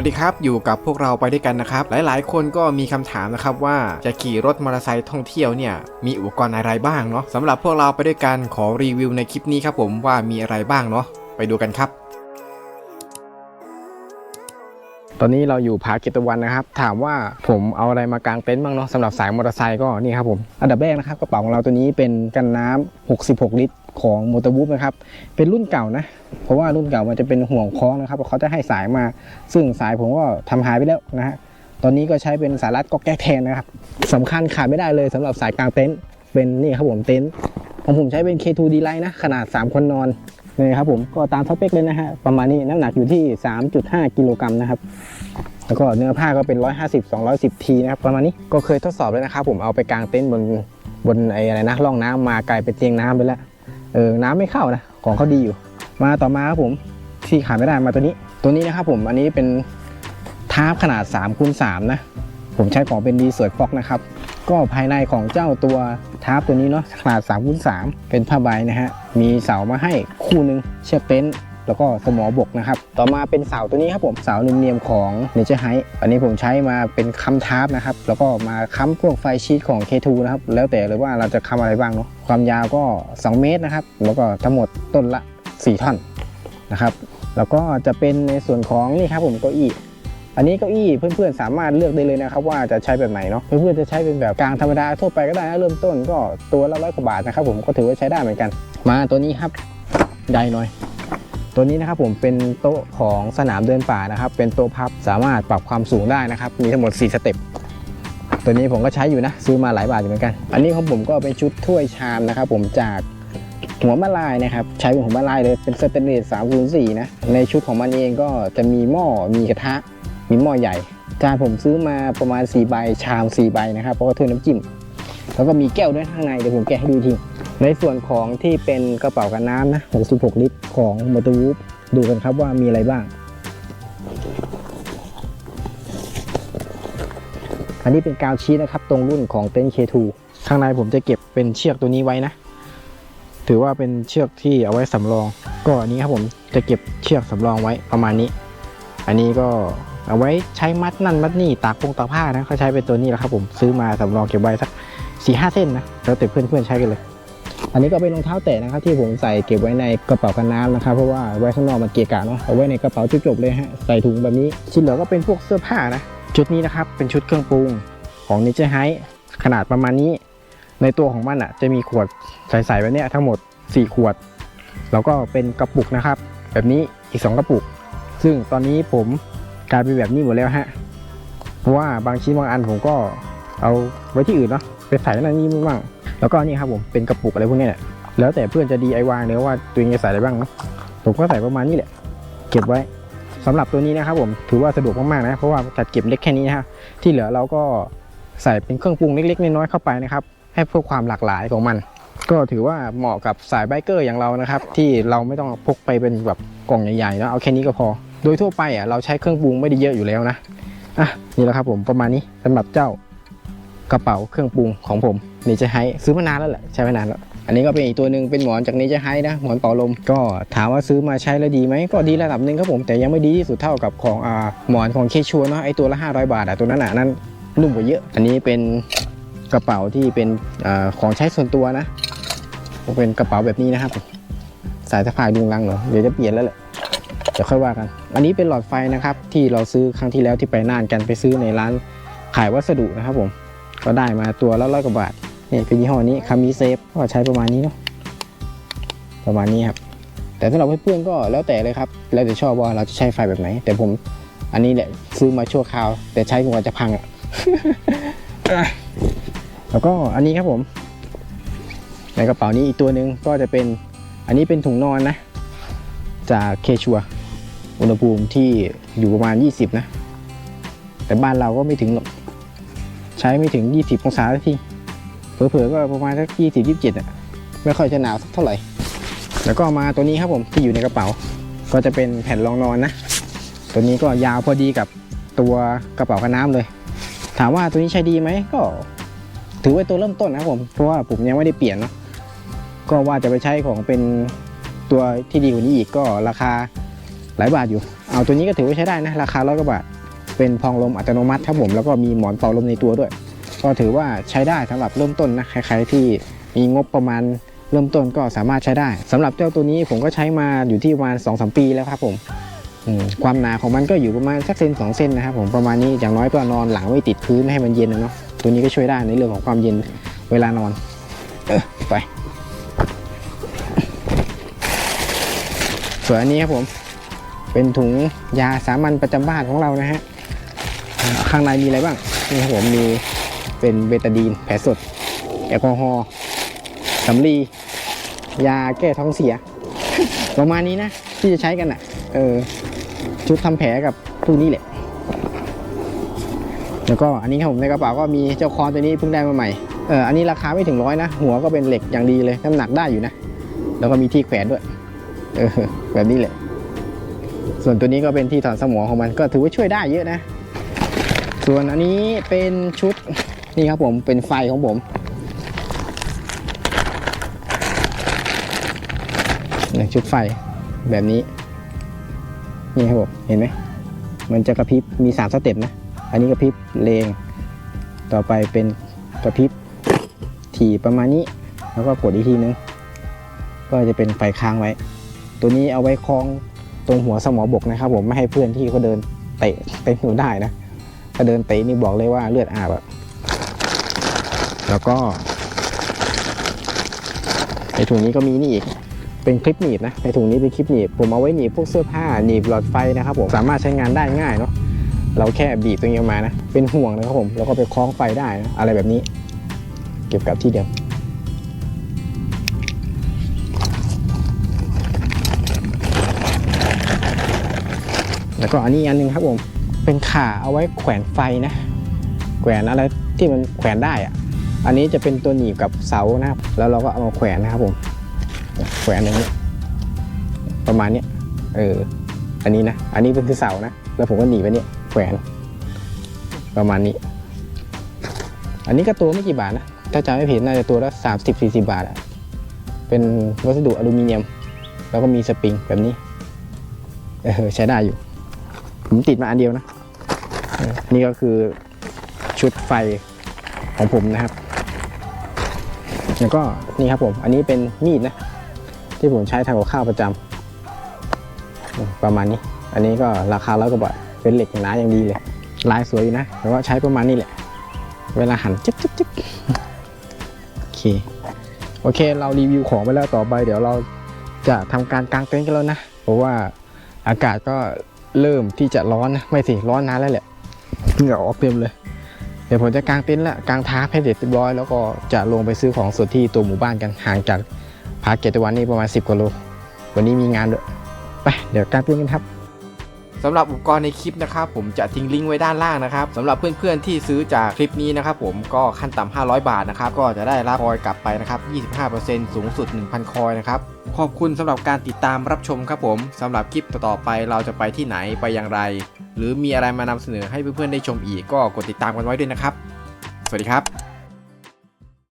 วัสดีครับ อยู่กับพวกเราไปด้วยกันนะครับ หลายๆ คนก็มีคำถามนะครับว่าจะขี่รถมอเตอร์ไซค์ท่องเที่ยวเนี่ยมีอุปกรณ์อะไรบ้างเนาะสำหรับพวกเราไปด้วยกันขอรีวิวในคลิปนี้ครับผมว่ามีอะไรบ้างเนาะไปดูกันครับตอนนี้เราอยู่ผาเกตวันนะครับ ถามว่าผมเอาอะไรมากางเต็นท์บ้างเนาะสำหรับสายมอเตอร์ไซค์ก็นี่ครับผม อันดับแรกนะครับกระเป๋าของเราตัวนี้เป็นกันน้ำ66 ลิตรของมอเตอร์วูฟนะครับ เป็นรุ่นเก่านะ เพราะว่ารุ่นเก่ามันจะเป็นห่วงคล้องนะครับเขาจะให้สายมา ซึ่งสายผมก็ทำหายไปแล้วนะฮะ ตอนนี้ก็ใช้เป็นสายรัดก็แก้แทนนะครับสำคัญขาดไม่ได้เลยสำหรับสายกลางเต็นท์ เป็นนี่ครับผมเต็นท์ของผมใช้เป็น K2 D Lite นะ ขนาด 3 คนนอนนี่ครับผมก็ตามสเปคเลยนะฮะ ประมาณนี้น้ำหนักอยู่ที่ 3.5 กิโลกรัมนะครับ แล้วก็เนื้อผ้าก็เป็น 150 210 ทีนะครับ ประมาณนี้ก็เคยทดสอบแล้วนะครับผมเอาไปกางเต็นท์บนบนไอ้อะไรนะร่องน้ำมากลายเป็นเตียงน้ำไปแล้ว เออน้ำไม่เข้านะของเขาดีอยู่ มาต่อมาครับผมที่ขาดไม่ได้มาตัวนี้ ตัวนี้นะครับผมอันนี้เป็นทาร์ปขนาด3คูณ3นะผมใช้ของเป็นดีเซิร์ฟ็อกนะครับ ก็ภายในของเจ้าตัวทาร์ปตัวนี้เนาะขนาด3คูณ3เป็นผ้าใบนะฮะมีเสามาให้คู่หนึ่งเชือกเต็นท์แล้วก็สมอบกนะครับ ต่อมาเป็นเสาตัวนี้ครับผม เสาเนียมๆของเนเจอร์ไฮอันนี้ผมใช้มาเป็นค้ำทาร์ปนะครับ แล้วก็มาค้ำพวกไฟชีตของ K2 นะครับ แล้วแต่เลยว่าเราจะค้ำอะไรบ้างเนาะ ความยาวก็ 2 เมตรนะครับ แล้วก็ทั้งหมดต้นละ 4 ท่อนนะครับ แล้วก็จะเป็นในส่วนของนี่ครับผมเก้าอี้อันนี้เก้าอี้เพื่อนๆสามารถเลือกได้เลยนะครับ ว่าจะใช้แบบไหนเนาะเพื่อนๆจะใช้เป็นแบบกลางธรรมดาทั่วไปก็ได้นะเริ่มต้นก็ตัวละร้อยกว่าบาทนะครับ ผมก็ถือว่าใช้ได้เหมือนกัน มาตัวนี้ครับใหญ่หน่อย ตัวนี้นะครับผมเป็นโต๊ะของสนามเดินป่านะครับ เป็นโต๊ะพับสามารถปรับความสูงได้นะครับ มีทั้งหมด 4 สเต็ป ตัวนี้ผมก็ใช้อยู่นะ ซื้อมาหลายบาทอยู่เหมือนกัน อันนี้ของผมก็เป็นชุดถ้วยชามนะครับ ผมจากหัวมะลายนะครับ ใช้เป็นหัวมะลายเลยเป็นสเตนเลส304นะ ในชุดของมันเองก็จะมีหม้อมีกระทะ มีหม้อใหญ่ จานผมซื้อมาประมาณ4ใบชาม4ใบนะครับเพราะว่าถ้วยน้ำจิ้มแล้วก็มีแก้วด้วยข้างในเดี๋ยวผมแกะให้ดูทีในส่วนของที่เป็นกระเป๋ากันน้ำนะ 66 ลิตรของมอเตอร์วูฟดูกันครับว่ามีอะไรบ้าง อันนี้เป็นกาวชีสนะครับ ตรงรุ่นของเต็นท์ K2 ข้างในผมจะเก็บเป็นเชือกตัวนี้ไว้นะ ถือว่าเป็นเชือกที่เอาไว้สำรอง ก็อันนี้ครับผมจะเก็บเชือกสำรองไว้ประมาณนี้ อันนี้ก็เอาไว้ใช้มัดนั่นมัดนี่ตากพงตากผ้านะเขาใช้เป็นตัวนี้แหละครับผมซื้อมาสำรองเก็บไว้สักสี่ห้าเส้นนะแล้วแต่เพื่อนๆใช้กันเลย อันนี้ก็เป็นรองเท้าแตะนะครับที่ผมใส่เก็บไว้ในกระเป๋ากันน้ำนะครับเพราะว่าไว้ข้างนอกมันเกะกะเนาะเอาไว้ในกระเป๋าจบๆเลยฮะใส่ถุงแบบนี้ชิ้นเหลือก็เป็นพวกเสื้อผ้านะ ชุดนี้นะครับเป็นชุดเครื่องปรุงของ Nature High ขนาดประมาณนี้ ในตัวของมันอะจะมีขวดใสๆแบบเนี้ยทั้งหมด 4 ขวด แล้วก็เป็นกระปุกนะครับ แบบนี้อีก 2 กระปุก ซึ่งตอนนี้ผมกลายเป็นแบบนี้หมดแล้วฮะเพราะว่าบางชิ้นบางอันผมก็เอาไว้ที่อื่นเนาะไปใส่นั่นนี่บ้างแล้วก็นี่ครับผมเป็นกระปุกอะไรพวกนี้แหละแล้วแต่เพื่อนจะ DIY เนื้อว่าตัวเองจะใส่อะไรบ้างเนาะผมก็ใส่ประมาณนี้แหละ เก็บไว้ สำหรับตัวนี้นะครับผมถือว่าสะดวกมากๆนะเพราะว่าจัดเก็บเล็กแค่นี้นะฮะที่เหลือเราก็ใส่เป็นเครื่องปรุงเล็กๆน้อยๆเข้าไปนะครับให้เพื่อความหลากหลายของมัน ก็ถือว่าเหมาะกับสายไบเกอร์อย่างเรานะครับ ที่เราไม่ต้องพกไปเป็นแบบกล่องใหญ่ๆนะเอาแค่นี้ก็พอ โดยทั่วไปอะเราใช้เครื่องปรุงไม่ได้เยอะอยู่แล้วนะอะนี่แหละครับผมประมาณนี้สำหรับเจ้ากระเป๋าเครื่องปรุงของผมนี่จะให้ซื้อมานานแล้วแหละใช้มานานแล้ว อันนี้ก็เป็นอีกตัวหนึ่งเป็นหมอนจากนี้จะให้นะหมอนเป่าลมก็ถามว่าซื้อมาใช้แล้วดีไหมก็ดีระดับหนึ่งครับผมแต่ยังไม่ดีที่สุดเท่ากับของอ่าหมอนของเคชัวเนาะไอตัวละ 500 บาทอะตัวนั้นอะนั่นนุ่มกว่าเยอะ อันนี้เป็นกระเป๋าที่เป็นอาของใช้ส่วนตัวนะเป็นกระเป๋าแบบนี้นะครับ สายสะพายดุงรังเหรอเดี๋ยวจะเปลี่ยนแล้วแหละเดี๋ยวค่อยว่ากัน อันนี้เป็นหลอดไฟนะครับ ที่เราซื้อครั้งที่แล้วที่ไปน่านกันไปซื้อในร้านขายวัสดุนะครับผมก็ได้มาตัวละร้อยกว่าบาท นี่เป็นยี่ห้อนี้คามิเซฟก็ใช้ประมาณนี้เนาะประมาณนี้ครับ แต่สำหรับเพื่อนๆก็แล้วแต่เลยครับ แล้วแต่ชอบว่าเราจะใช้ไฟแบบไหน แต่ผมอันนี้แหละซื้อมาชั่วคราว แต่ใช้กว่าจะพังอะแล้วก็อันนี้ครับผม ในกระเป๋านี้อีกตัวหนึ่งก็จะเป็นอันนี้เป็นถุงนอนนะ จากเคชัวอุณหภูมิที่อยู่ประมาณ 20 นะ แต่บ้านเราก็ไม่ถึงหรอก ใช้ไม่ถึง 20 องศาที เผลอๆก็ประมาณสัก20 27อะไม่ค่อยจะหนาวสักเท่าไหร่ แล้วก็มาตัวนี้ครับผมที่อยู่ในกระเป๋า ก็จะเป็นแผ่นรองนอนนะ ตัวนี้ก็ยาวพอดีกับตัวกระเป๋ากันน้ำเลย ถามว่าตัวนี้ใช้ดีไหมก็ ถือว่าตัวเริ่มต้นนะผมเพราะว่าผมยังไม่ได้เปลี่ยนเนาะก็ว่าจะไปใช้ของเป็นตัวที่ดีกว่านี้อีกก็ราคาหลายบาทอยู่ เอาตัวนี้ก็ถือว่าใช้ได้นะ ราคาร้อยกว่าบาท เป็นพองลมอัตโนมัติครับผมแล้วก็มีหมอนเป่าลมในตัวด้วย ก็ถือว่าใช้ได้สำหรับเริ่มต้นนะใครๆที่มีงบประมาณเริ่มต้นก็สามารถใช้ได้สำหรับเจ้าตัวนี้ผมก็ใช้มาอยู่ที่ประมาณ2อสปีแล้วครับผมมความหนาของมันก็อยู่ประมาณสักเซนสองเซนนะครับผมประมาณนี้อย่างน้อยก็นอนหลังไม่ติดพื้นให้มันเย็นนะเนาะตัวนี้ก็ช่วยได้ในเรื่องของความเย็นเวลานอนเออไปส่วนอันนี้ครับผมเป็นถุงยาสามัญประจำบ้านของเรานะฮะข้างในมีอะไรบ้างนี่ครับผมมี เป็นเบตาดีนแผลสด แอลกอฮอล์สำลี ยาแก้ท้องเสีย ประมาณนี้นะ ที่จะใช้กันอะ เออ ชุดทำแผลกับพวกนี้แหละ แล้วก็อันนี้ครับผมในกระเป๋าก็มีเจ้าคอนตัวนี้เพิ่งได้มาใหม่ เอออันนี้ราคาไม่ถึงร้อยนะ หัวก็เป็นเหล็กอย่างดีเลย น้ำหนักได้อยู่นะ แล้วก็มีที่แขวนด้วย เออ แบบนี้แหละ ส่วนตัวนี้ก็เป็นที่ถอนสมองของมัน ก็ถือว่าช่วยได้เยอะนะ ส่วนอันนี้เป็นชุด นี่ครับผมเป็นไฟของผมนี่ชุดไฟแบบนี้ นี่ครับผมเห็นไหมมันจะกระพริบมีสามสเต็ปนะ อันนี้กระพริบเลง ต่อไปเป็นกระพริบถี่ประมาณนี้ แล้วก็กดอีกทีนึง ก็จะเป็นไฟค้างไว้ ตัวนี้เอาไว้คล้องตรงหัวสมอบกนะครับผมไม่ให้เพื่อนที่เขาเดินเตะเตะหนูได้นะถ้าเดินเตะนี่บอกเลยว่าเลือดอาบอะ แล้วก็ในถุงนี้ก็มีนี่อีก เป็นคลิปหนีบนะ ในถุงนี้เป็นคลิปหนีบ ผมเอาไว้หนีบพวกเสื้อผ้า หนีบหลอดไฟนะครับผม สามารถใช้งานได้ง่ายเนาะ เราแค่บีบตรงนี้ออกมานะ เป็นห่วงนะครับผม แล้วก็ไปคล้องไฟได้นะ อะไรแบบนี้ เก็บกลับที่เดิมแล้วก็อันนี้อันหนึงครับผม เป็นขาเอาไว้แขวนไฟนะ แขวนอะไรที่มันแขวนได้อะ อันนี้จะเป็นตัวหนีบกับเสานะครับ แล้วเราก็เอามาแขวนนะครับผม แขวนอย่างนี้ ประมาณนี้เออ อันนี้นะ อันนี้เป็นคือเสานะ แล้วผมก็หนีบไปเนี่ยแขวน ประมาณนี้ อันนี้ก็ตัวไม่กี่บาทนะ ถ้าจำไม่ผิดน่าจะตัวละสามสิบสี่สิบาทอะเป็นวัสดุอลูมิเนียม แล้วก็มีสปริงแบบนี้ เออใช้ได้อยู่ ผมติดมาอันเดียวนะ นี่ก็คือชุดไฟของผมนะครับ แล้วก็นี่ครับผม อันนี้เป็นมีดนะ ที่ผมใช้ทำกับข้าวประจำอืมประมาณนี้ อันนี้ก็ราคาร้อยกว่าบาทเป็นเหล็กหนาอย่างดีเลยลายสวยอยู่นะแต่ว่าใช้ประมาณนี้แหละ เวลาหั่นจิ๊บจิ๊บจิ๊บโอเคโอเค เรารีวิวของไปแล้วต่อไป เดี๋ยวเราจะทำการกางเต็นท์กันแล้วนะ เพราะว่าอากาศก็เริ่มที่จะร้อนนะ ไม่สิร้อนนานแล้วแหละเหงื่อออกเต็มเลย เดี๋ยวผมจะกางเต็นท์ละกางท้าร์ปให้เสร็จเรียบร้อยแล้วก็จะลงไปซื้อของสดที่ตัวหมู่บ้านกันห่างจากพาเกตวันนี่ประมาณ 10กว่าโลวันนี้มีงานด้วยไปเดี๋ยวกางเต็นท์กันครับสำหรับอุปกรณ์ในคลิปนะครับผมจะทิ้งลิงก์ไว้ด้านล่างนะครับสำหรับเพื่อนๆที่ซื้อจากคลิปนี้นะครับผมก็ขั้นต่ำ500 บาทนะครับก็จะได้รับคอยกลับไปนะครับ 25%สูงสุด 1,000 คอยนะครับขอบคุณสำหรับการติดตามรับชมครับผมสำหรับคลิปต่อๆไปเราจะไปที่ไหนไปอย่างไร หรือมีอะไรมานำเสนอให้เพื่อนๆได้ชมอีกก็กดติดตามกันไว้ด้วยนะครับ สวัสดีครับ